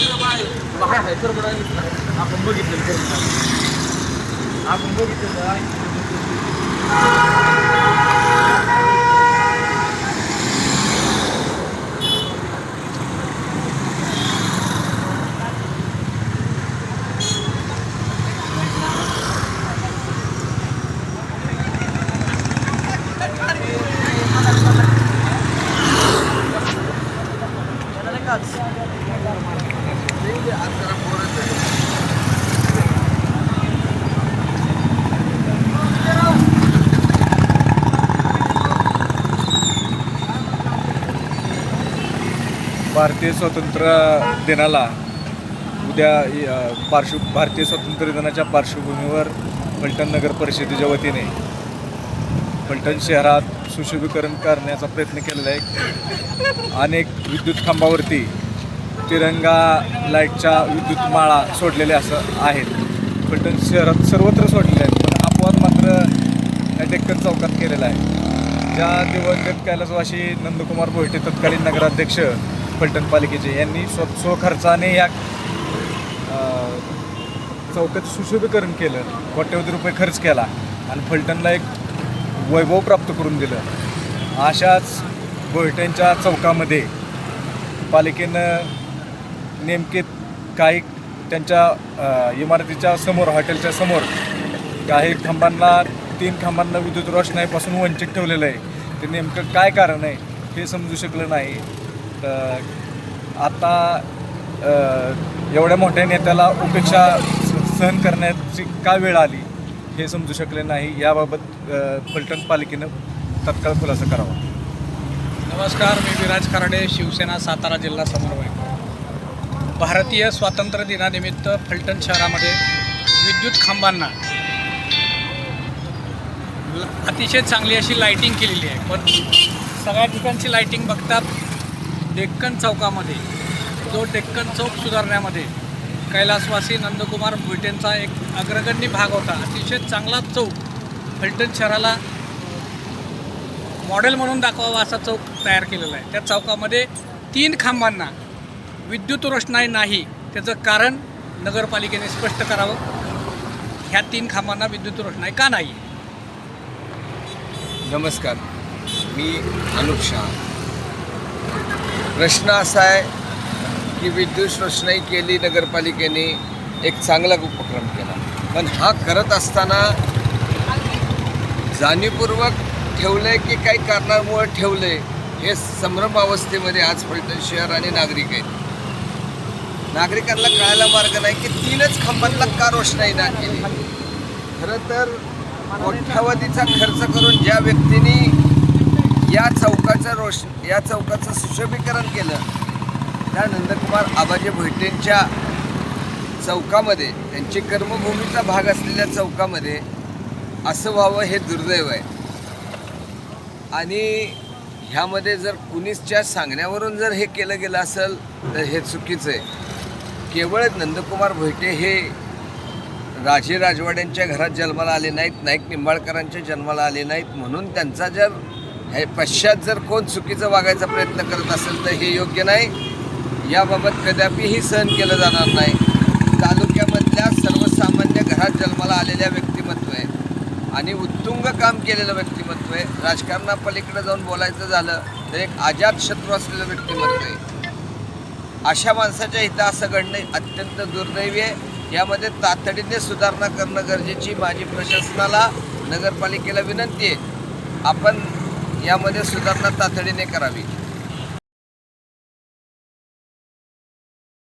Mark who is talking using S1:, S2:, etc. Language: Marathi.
S1: हाय हाय सरबड आहे आपण बघितलं सरबड आपण बघितलं आहे
S2: भारतीय स्वातंत्र्य दिनाला उद्या पार्श्व भारतीय स्वातंत्र्य दिनाच्या पार्श्वभूमीवर फलटण नगर परिषदेच्या वतीने फलटण शहरात सुशोभीकरण करण्याचा प्रयत्न केलेला आहे. अनेक विद्युत खांबावरती तिरंगा लाईटच्या विद्युत माळा सोडलेल्या असं आहेत. फलटण शहरात सर्वत्र सोडलेले आहेत. पण अपवाद मात्र या डेक्कन चौकात केलेला आहे. ज्या दिवंगत कैलासवाशी नंदकुमार भोईटे तत्कालीन नगराध्यक्ष फलटण पालिकेचे यांनी स्व स्वखर्चाने या चौकात सुशोभीकरण केलं. कोट्यवधी रुपये खर्च केला आणि फलटणला एक वैभव प्राप्त करून दिलं. अशाच भोईट्यांच्या चौकामध्ये पालिकेनं नेमके काही त्यांच्या इमारतीच्या समोर हॉटेलच्या समोर काही खांबांना तीन खांबांना विद्युत रोषणाईपासून वंचित ठेवलेलं आहे. ते नेमकं काय कारण आहे हे समजू शकलं नाही. तर आता एवढ्या मोठ्या नेत्याला उपेक्षा सहन करण्याची का वेळ आली हे समजू शकले नाही. याबाबत फलटण पालिकेनं तत्काळ खुलासा करावा.
S3: नमस्कार मी विराज कराडे शिवसेना सातारा जिल्हा समन्वयक. भारतीय स्वातंत्र्य दिनानिमित्त फलटण शहरामध्ये विद्युत खांबांना अतिशय चांगली अशी लाईटिंग केलेली आहे. पण सगळ्या ठिकाणची लाईटिंग बघतात डेक्कन चौकामध्ये जो डेक्कन चौक सुधारण्यामध्ये कैलासवासी नंदकुमार भुईटेंचा एक अग्रगण्य भाग होता. अतिशय चांगला चौक फलटण शहराला मॉडेल म्हणून दाखवावा असा चौक तयार केलेला आहे. त्या चौकामध्ये तीन खांबांना विद्युत रोषणाई नाही त्याचं कारण नगरपालिकेने स्पष्ट करावं. ह्या तीन खांबांना विद्युत रोषणाई का नाही?
S4: नमस्कार. मी अनुप शहा. प्रश्न असा आहे की विद्युत रोषणाई केली नगरपालिकेने एक चांगला उपक्रम केला. पण हा करत असताना जाणीवपूर्वक ठेवलंय की काही कारणामुळे ठेवलंय हे संभ्रम अवस्थेमध्ये आज फलटण शहर आणि नागरिक आहेत. नागरिकांना कळायला मार्ग नाही की तीनच खांबांना का रोषणाई ना केली खरं तर कोट्यावधीचा खर्च करून ज्या व्यक्तीने या चौकाचं रोष या चौकाचं सुशोभीकरण केलं त्या नंदकुमार आबाजी भोईटेंच्या चौकामध्ये त्यांची कर्मभूमीचा भाग असलेल्या चौकामध्ये असं व्हावं हे दुर्दैव आहे. आणि ह्यामध्ये जर कुणीच्या सांगण्यावरून जर हे केलं गेलं असेल तर हे चुकीचं आहे. केवळ नंदकुमार भोयटे हे राजे राजवाड्यांच्या घरात जन्माला आले नाहीत नाईक निंबाळकरांच्या जन्माला आले नाहीत म्हणून त्यांचा जर हे पश्चात जर कोण चुकीचं वागायचा प्रयत्न करत असेल तर हे योग्य नाही. याबाबत कदापिही सहन केलं जाणार नाही. तालुक्यामधल्या सर्वसामान्य घरात जन्माला आलेल्या व्यक्तिमत्व आहे. आणि उत्तुंग काम केलेलं व्यक्तिमत्व आहे. राजकारणापलीकडे जाऊन बोलायचं झालं तर एक आजाद शत्रू असलेलं व्यक्तिमत्व आहे. अशा माणसाच्या हिता असं घडणं अत्यंत दुर्दैवी आहे. यामध्ये तातडीने सुधारणा करणं गरजेची माझी प्रशासनाला नगरपालिकेला विनंती आहे. आपण यामध्ये सुधारणा तातडीने करावी.